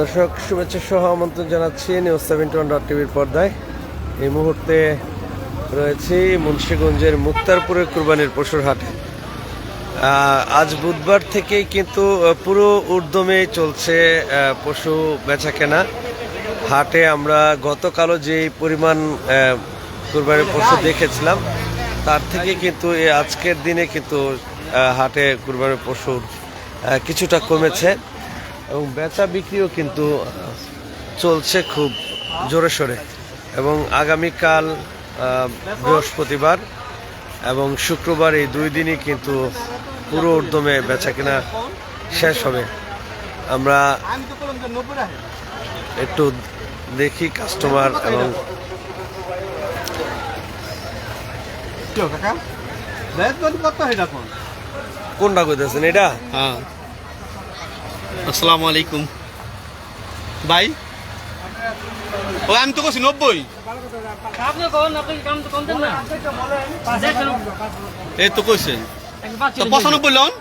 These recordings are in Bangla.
দর্শক, শুভেচ্ছা সহ আমন্ত্রণ জানাচ্ছি নিউজ সেভেন্টি ওয়ান ডট টিভির পর্দায়। এই মুহূর্তে রয়েছি মুন্সীগঞ্জের মুক্তারপুরের কুরবানির পশুর হাটে। আজ বুধবার থেকেই কিন্তু পুরো উদ্যমে চলছে পশু বেচা কেনা হাটে আমরা গতকালও যে পরিমাণ কুরবানির পশু দেখেছিলাম, তার থেকে কিন্তু আজকের দিনে কিন্তু হাটে কুরবানির পশুর কিছুটা কমেছে। এবং বেচা বিক্রিও কিন্তু চলছে খুব জোরে সোরে। এবং আগামীকাল বৃহস্পতিবার এবং শুক্রবার এই দুই দিনই কিন্তু পুরো উদ্যমে বেচা কেনা শেষ হবে। আমরা একটু দেখি কাস্টমার এবং কোনটা কইতেছেন এটা? হ্যাঁ। আসসালামু আলাইকুম। ভাই? ও আমি তো করছি নব্বই। আপনি কখন আপনি কাম তো কমতেন না? এই তো তো পঁচানব্বই লন?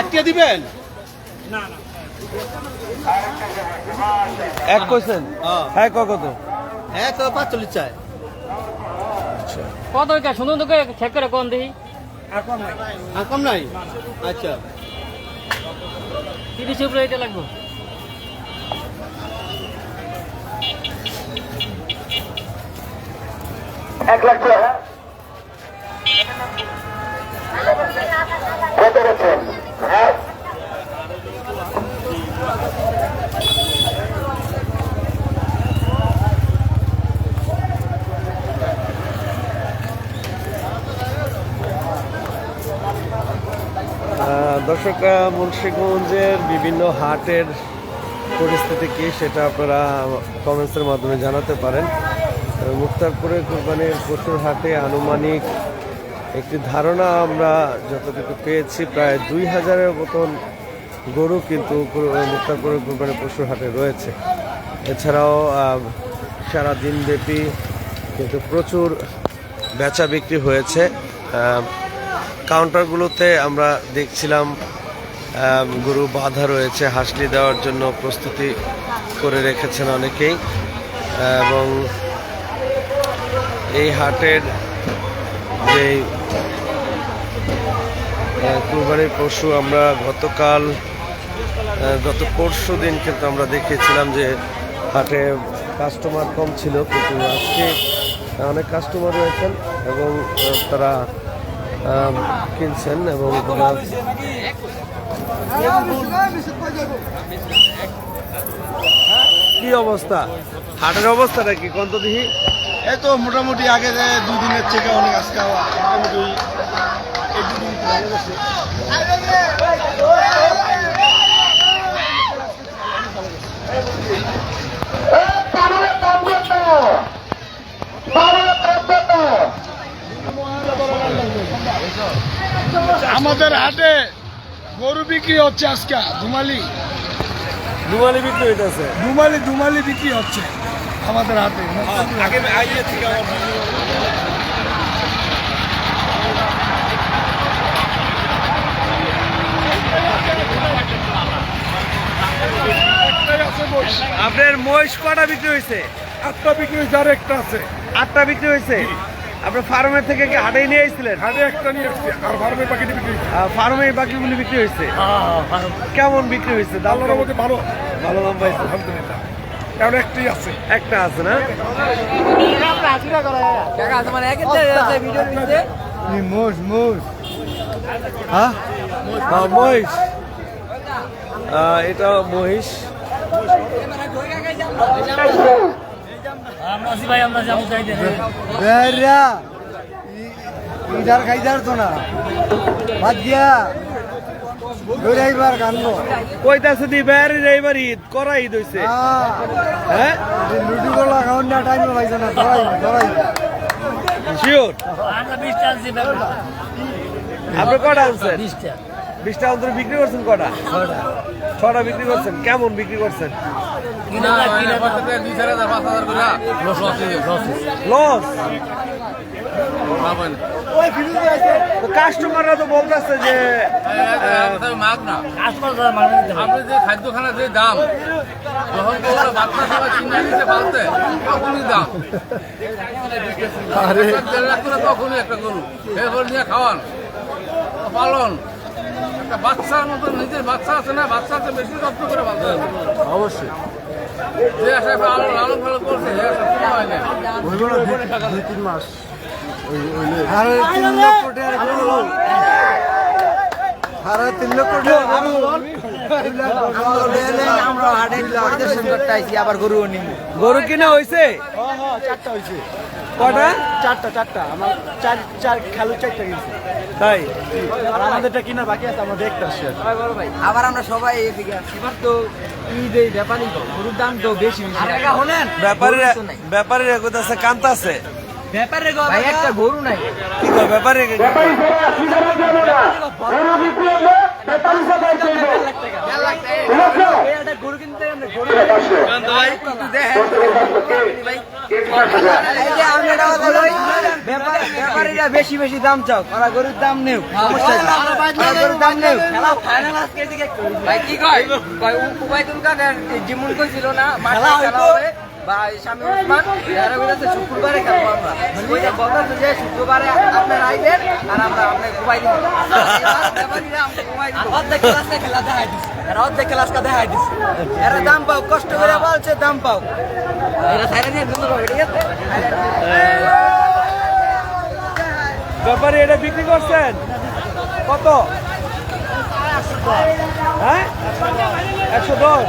একটা দিবেন? এক কইছেন? হ্যাঁ। হ্যাঁ কত হ্যাঁ তো পাঁচচল্লিশ চাই। কত শুনুন তো চেক করে কোন দিই আর কম নাই। আচ্ছা। তিরিশ উপরে এটা লাগবে? আহ, দর্শক মুন্সিগঞ্জের বিভিন্ন হাটের পরিস্থিতি কি সেটা আপনারা কমেন্টসের মাধ্যমে জানাতে পারেন। মুক্তারপুরে কোরবানির পশুর হাটে আনুমানিক একটি ধারণা আমরা যতটুকু পেয়েছি, প্রায় দুই হাজারের মতন গরু কিন্তু মুক্তারপুরের কোরবানির পশুর হাটে রয়েছে। এছাড়াও সারা দিনব্যাপী কিন্তু প্রচুর বেচা বিক্রি হয়েছে। কাউন্টারগুলোতে আমরা দেখছিলাম গরু বাঁধা রয়েছে, হাসলি দেওয়ার জন্য প্রস্তুতি করে রেখেছেন অনেকেই এবং এই হাটের যে কুরবানির পশু আমরা গতকাল গত পরশু দিন কিন্তু আমরা দেখেছিলাম যে হাটে কাস্টমার কম ছিল, কিন্তু আজকে অনেক কাস্টমার রয়েছেন এবং তারা কিনছেন এবং কি অবস্থা? হাটের অবস্থাটা কি কন্ত দেখি এই তো মোটামুটি আগে দুই দুদিনের থেকে অনেক আজকে মোটামুটি এই দুদিন ভালো গেছে। আমাদের হাটে গরু বিক্রি হচ্ছে আজকে ধুমালি। দুমালি বিক্রি হইতেছে? ধুমালি ধুমালি বিক্রি হচ্ছে আমাদের আছে বয়স আপনার মহিষ কটা বিক্রি হয়েছে আটটা বিক্রি হয়েছে আর একটা আছে। আটটা বিক্রি হয়েছে আপনার ফার্মের থেকে কি হাটে নিয়ে এসেছিলেন হাটে একটা নিয়ে আসছে আর ফার্মের পাখিটি বিক্রি ফার্মে বাকিগুলি বিক্রি হয়েছে? কেমন বিক্রি হয়েছে? দাম ভালো। ভালো দাম পাইছে? আলহামদুলিল্লাহ। এখন একটাই আছে। একটা আছে না? মোষ মোষ হ্যাঁ হ্যাঁ, মহিষ আহ, এটা মহিষ আমরা আছি ভাই আমরা যাব চাই ইধার খাইদার তো না। বাদ দিয়া। দৌড়াইবার কান্দ কইতাছে দি বাইরে এইবার ঈদ করা ঈদ হইছে। হ্যাঁ? লুডু গোলা খাওয়ার না টাইম পাইছে না ধরাই ধরাই শিওর আপনি কটা আনছেন? বিশটা। বিশটা বিক্রি করছেন কটা? ছটা বিক্রি করছেন কেমন বিক্রি করছেন? লস লস কাস্টমাররা তো বলতেছে যে মাছ না। আপনি যে খাদ্যখানা যে দাম যখন বাচ্চা সবাই নিতে পারতে তখনই দাম। দেড় লাখ করে তখনই একটা গরু। এরপর নিয়ে খাওয়ান পালন। একটা বাচ্চার মতো নিজের বাচ্চা আছে না বাচ্চাকে বেশি যত্ন করে বাচ্চা অবশ্যই। যে আশায় লালন লালন পালন করছে সে আশা কোনো হয় না আমরা হাটে পরিদর্শন করতে আইছি আবার গরু নিব গরু কিনা হয়েছে চারটা হয়েছে কটা চারটা চারটা। আমার চার চার খেলু চারটা গেছে। তাই? আর আমাদেরটা কিনা বাকি আছে আমরা দেখতে আসছি আবার আমরা সবাই এদিকে আসছি এবার তো ঈদ এই ব্যাপারই তো গরুর দাম তো বেশি বেশি হলেন ব্যাপারীর ব্যাপারীর এগোতেছে কান্তাছে ব্যাপারে ভাই একটা গরু নাই। কি ব্যাপারী কথা ব্যাপার- ব্যাপারীরা বেশি বেশি দাম চাও ওরা গরুর দাম নেও। গরুর দাম নেও ফাইনাল আজকে ভাই কি কয় উবাইদুল কাদের যেমন কইছিল না মাঠে খেলা হবে বা স্বামী উসমান এরা বলেছে শুক্রবারে খেলব আমরা ওইটা বলতেছে যে শুক্রবারে আপনার আইবেন আর আমরা আপনাকে ঘুমাই দিব। ব্যাপারীরা আমরা অর্ধেক ক্লাসটা খেলা দেখাই দিছে। এরা অর্ধেক ক্লাসটা দেখাই দিছে। এরা দাম পাও কষ্ট করে বলছে দাম পাও। এরা সাইরা দিয়ে দুটো ঠিক আছে ব্যাপারী এটা বিক্রি করছেন? কত? হ্যাঁ? একশো দশ।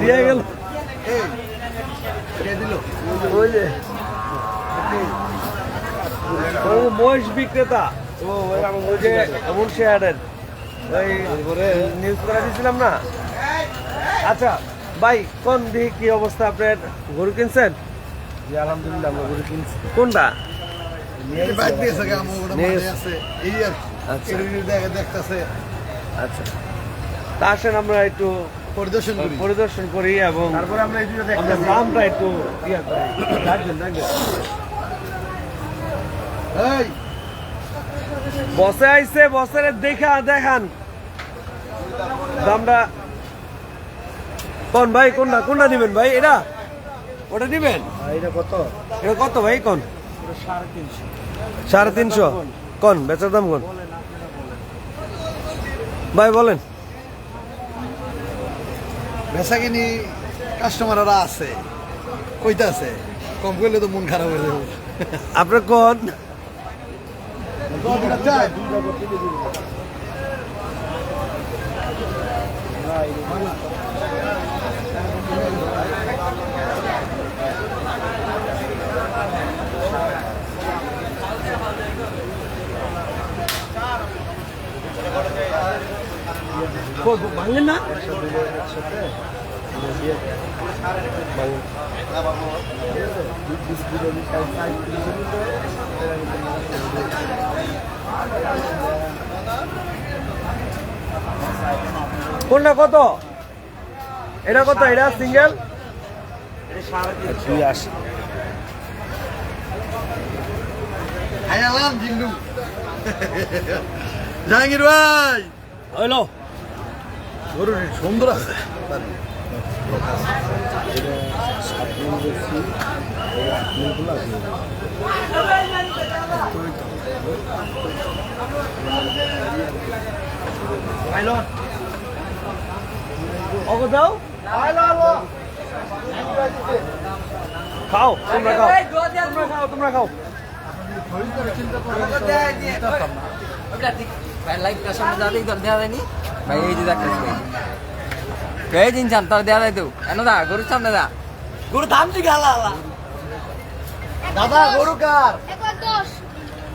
দিয়ে গেল। মহিষ বিক্রেতা। ওই নিউজ করে দিয়েছিলাম না? আচ্ছা ভাই কোন দিকে কি অবস্থা আপনার? গরু কিনছেন? আলহামদুলিল্লাহ আমরা গরু কিনছি। কোনটা। আচ্ছা। আচ্ছা। তা আসেন আমরা একটু পরিদর্শন করি। পরিদর্শন করি এবং তারপরে আমরা এই দুটো আমরা দামটা একটু ইয়া করি। রাখবেন রাখবেন এই! বসে আইছে বসের দেখা দেখান। দামটা কোন ভাই কোনটা কোনটা দিবেন ভাই? এটা? ওটা দিবেন? এটা কত? এটা কত ভাই কোন? সাড়ে তিনশো। সাড়ে তিনশো? কোন? বেচার দাম কোন? ভাই বলেন। বেচা কিনি কাস্টমাররা আছে। কইতা আছে? কম করলে তো মন খারাপ হয়ে যাবে। আপনার কোন? ভাঙলেন না কোনটা কত? এটা কত? এটা সিঙ্গেল দুই আশি জাহাঙ্গীর ভাই। হইল গরু সুন্দর আছে খাও তোমরা খাও তোমরা খাও তোমরা খাও লাইভ কার তোর দেওয়া যায়নি ভাই এই যে দেখতেছি। এই তোর দেওয়া যায় তো এনো দা গরুর সামনে দা। গরু আলা আলা দাদা গরু কার?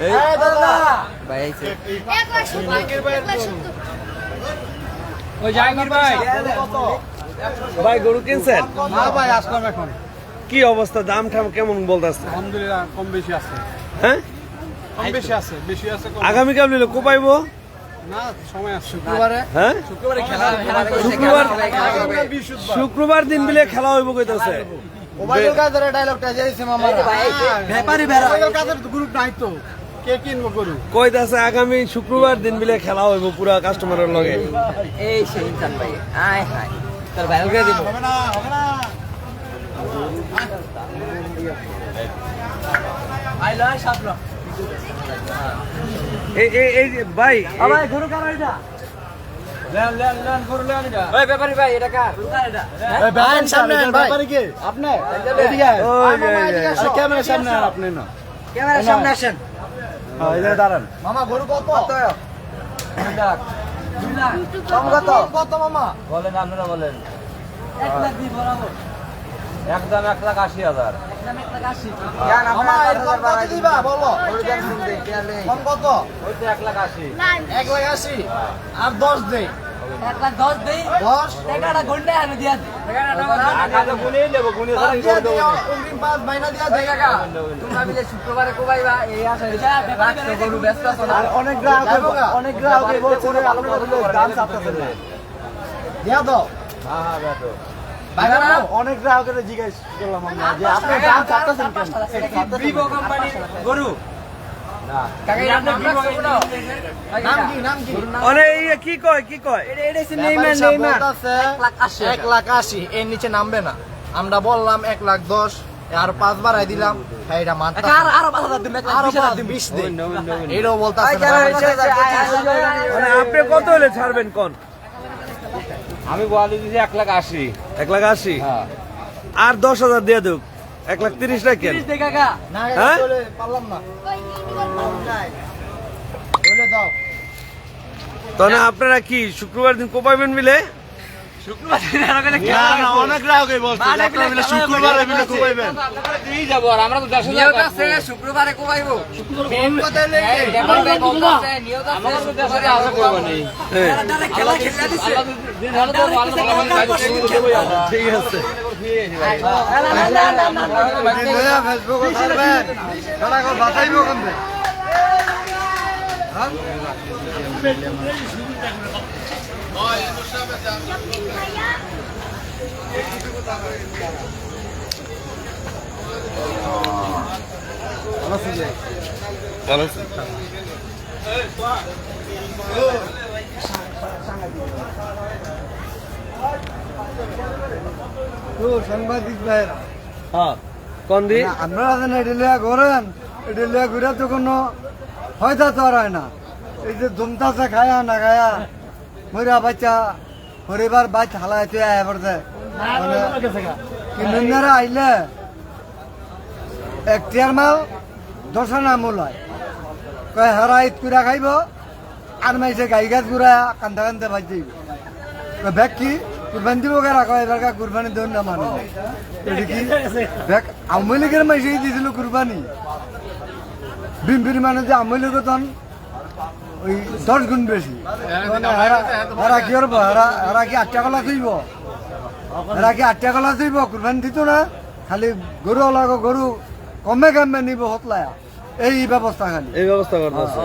হ্যাঁ দাদা। ভাই ওই জাহাঙ্গীর গরু কিনছেন? না ভাই আসলাম এখন। কি অবস্থা? দাম ঠাম কেমন বলতেছে? আলহামদুলিল্লাহ কম বেশি আছে। হ্যাঁ? কম বেশি আছে বেশি আছে আগামীকাল নিলে কোপাইবো শুক্রবারে? হ্যাঁ? খেলা করছে শুক্রবার- খেলা হবে। শুক্রবার দিন মিলে খেলা হইব কইতাছে। ওবায়দুল কাদের ডায়লগটা যাইছে মামা ব্যাপারই বেড়া। ওবায়দুল কাদের গ্রুপ নাই তো। কে কইতাছে আগামী শুক্রবার দিন মিলে খেলা হইব পুরা কাস্টমারের লগে। এই সেই ভাই। আয় হায় তোর ভাইরাল করে দিব। হবে না হবে না। আইলো সাপলো এই এই এই ভাই এই- ভাই গরু কার এটা? এটা। ভাই সামনে আপনি? ক্যামেরার সামনে না। ক্যামেরার সামনে আসেন। দাঁড়ান। মামা গরু কত? লাখ। কত? কত মামা? বলেন আপনারা বলেন। এক লাখ দিই বরাবর। একদম এক লাখ আশি হাজার। বলো। আশি। আর দশ দেই। এক লাখ দশ দেই। দশ? টাকাটা ঘণ্টা আমি দিয়া দিই। টাকা গুনেই নেব গুনে আর দিয়া দিও, অগ্রিম পাঁচ মাইনা দিয়া দেই। কাকা তোমরা মিলে শুক্রবারে কোবাইবা এই আশা রাখছো গরু ব্যস্ত আছো না? অনেক গ্রাহক অনেক গ্রাহক দাম দিয়া দাও। হ্যাঁ হ্যাঁ অনেক গ্রাহকের জিজ্ঞেস করলাম আমরা যে আপনি দাম চাপতেছেন কেন? ভিভো কোম্পানির গরু? কি? কয় কি কয়? এক লাখ আশি এর নিচে নামবে না। আমরা বললাম এক লাখ দশ আর পাঁচ বাড়াই দিলাম। হ্যাঁ এটা মানতে আর আরও পাঁচ হাজার দিন আরও বিশ হাজার দিন। বিশ দিন। এটাও বলতে মানে আপনি কত হলে ছাড়বেন কোন? আমি বলি দিছি এক লাখ আশি। এক লাখ আশি? হ্যাঁ। আর দশ হাজার দিয়ে দেব। এক লাখ তিরিশ রাখেন হ্যাঁ? তাহলে আপনারা কি শুক্রবার দিন কোপাইবেন মিলে? শুক্রবার কোবাইবো ঠিক আছে। বাঁচাইব ভালো আছে। তো হ্যাঁ এডিলিয়া ঘুরে তো কোনো হয়তো তো আর হয় না এই যে দুমতাছে খায়া না খায়া মরিয়া বাচ্চা, পরিবার বাচ্চা হালায় তুই আয় পড়ছে মানে আইলে এক টিয়ার মাল দশ আনা মূল হয়। কয় হারা ঈদ কুড়া খাইব আর মাইছে গাই গাছ গুড়া কান্দা কান্দা বাজ যাইব ব্যাগ কি? কুরবানি দিব কেরা কয় এবার কুরবানি দেন না মানুষ এটা কি? ব্যাগ আওয়ামী লীগের মাইছে দিয়েছিল কুরবানি। বিম্পির মানে যে আওয়ামী লীগ তখন ওই দশ গুণ বেশি। মানে হারা- হারা কি করব হারা হারা কি আটটা কলা থইব হারা কি আটটা কলা থইব কুরবানি দিত না? খালি গরু লাগ গরু কমে কমে নিব হতলায়া। এই ব্যবস্থা খালি। এই ব্যবস্থা করতেছে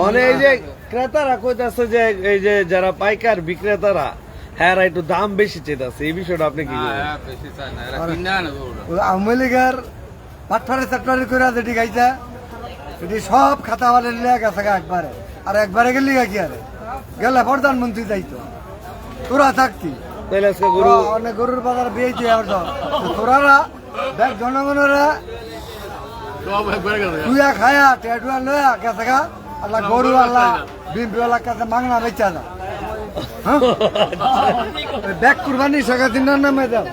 মানে এই যে ক্রেতারা কইতাছে যে এই যে যারা পাইকার বিক্রেতারা হ্যাঁ একটু দাম বেশি চেতাছে এই বিষয়টা আপনি কি? হ্যাঁ এরা আওয়ামী লীগের পাটফারে চাটফারে করে যেটি গাইছে সেটি সব খাতা বলে লিয়া গেছে একবারে। আর একবারে গেলি কি আরে? গেলে প্রধানমন্ত্রী যাইতো। তোরা থাকতি অনেক গরুর বাজার বিয়ে দিয়ে আবার যাও। তো তোরারা দেখ জনগণের তুইয়া খায়া টেটুয়া লয়া গেছে গা। আল্লাহ গরু আল্লাহ বিম্পিওয়ালা কাছে মাংনা বেচা হ্যাঁ? ব্যাগ কুরবানি শেখা দিনের নামে দাও।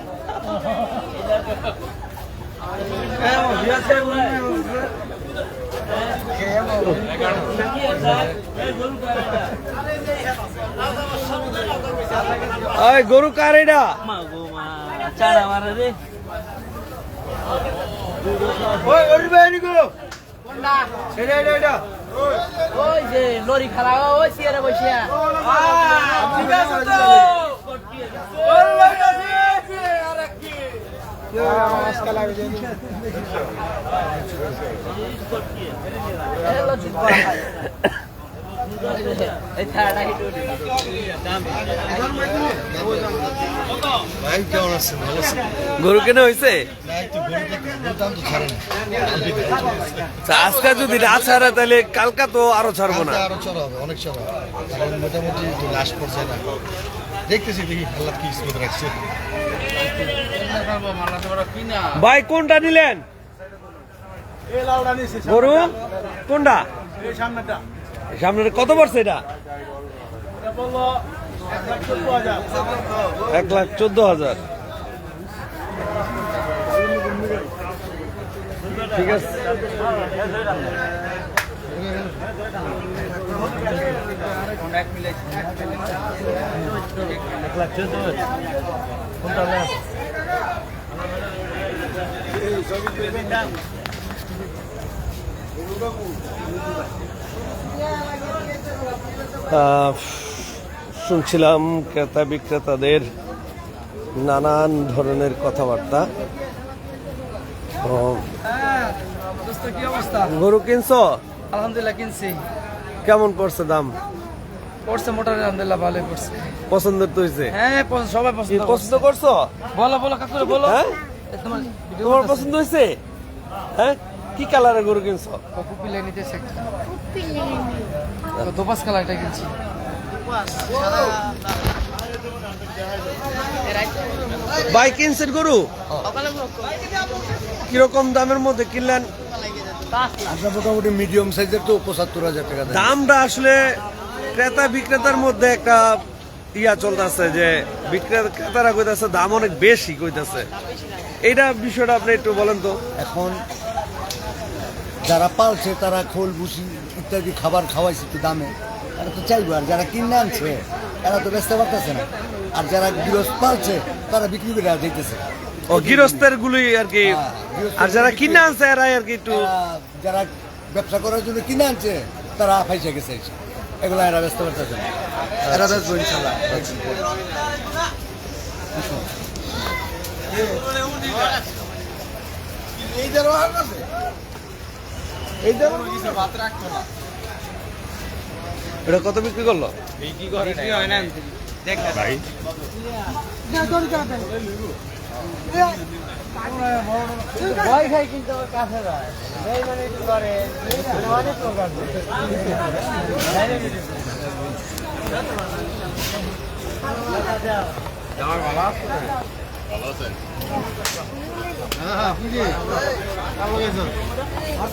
ওই গরু কার এটা? ওই ওই বেনি গো এটা এটা এটা। ওই যে লরি খালা ওই চেয়ারে বসিয়া। ঠিক আছে তো। গরু কেন হয়েছে আচ্ছা, আজকে যদি না ছাড়া তাহলে কালকা তো আরও ছাড়বো না। আরও হবে অনেক কারণ মোটামুটি লাশ পড়ছে না। দেখতেছি দেখি আল্লাহ কি স্মৃতি রাখছে। ভাই কোনটা নিলেন? গরু কোনটা? সামনে কত পড়ছে এটা? এক লাখ চোদ্দ হাজার। ঠিক আছে। আহ, শুনছিলাম ক্রেতা বিক্রেতাদের নানান ধরনের কথাবার্তা। গরু কিনছ? আলহামদুলিল্লাহ কিনছি। কেমন পড়ছে দাম? পড়ছে মোটর আলহামদুলিল্লাহ ভালোই পড়ছে। পছন্দের তো হয়েছে হ্যাঁ পছন্দ- সবাই পছন্দ পছন্দ করছ? বলো বলো কাকুরে বলো। হ্যাঁ? তোমার পছন্দ হয়েছে? হ্যাঁ? কি কালারের গরু কিনছো? কপি লাইন নিতেছে একটা পিলে দোপাস কালারটা কিনছি। ভাই কিনছেন গরু? কীরকম দামের মধ্যে কিনলেন? আমরা মোটামুটি মিডিয়াম সাইজের তো পঁচাত্তর হাজার টাকা দামটা আসলে ক্রেতা বিক্রেতার মধ্যে একটা ইয়া চলতেছে যে বিক্রেতা ক্রেতারা কইতাছে দাম অনেক বেশি কইতাছে। এইটা বিষয়টা আপনি একটু বলেন তো। এখন যারা পালছে তারা খোল ভুসি ইত্যাদি খাবার খাওয়াইছে একটু দামে। তারা তো চাইব আর যারা কিনে আনছে তারা তো বেচতে পারতেছে না। আর যারা গৃহস্থ পালছে তারা বিক্রি করে আর দিতেছে। ও গৃহস্থের গুলি আর কি হ্যাঁ, আর যারা কিনে আনছে এরাই আর কি একটু যারা ব্যবসা করার জন্য কিনে আনছে তারা ফাইসে গেছে। এগুলো এরা ব্যস্ত করতেছে এরা বেচবো ইনশাল্লাহ। এটা কত বিক্রি করল? ভয় খাই কিন্তু আমার কাছে যায়। মানে করে অনেক প্রকার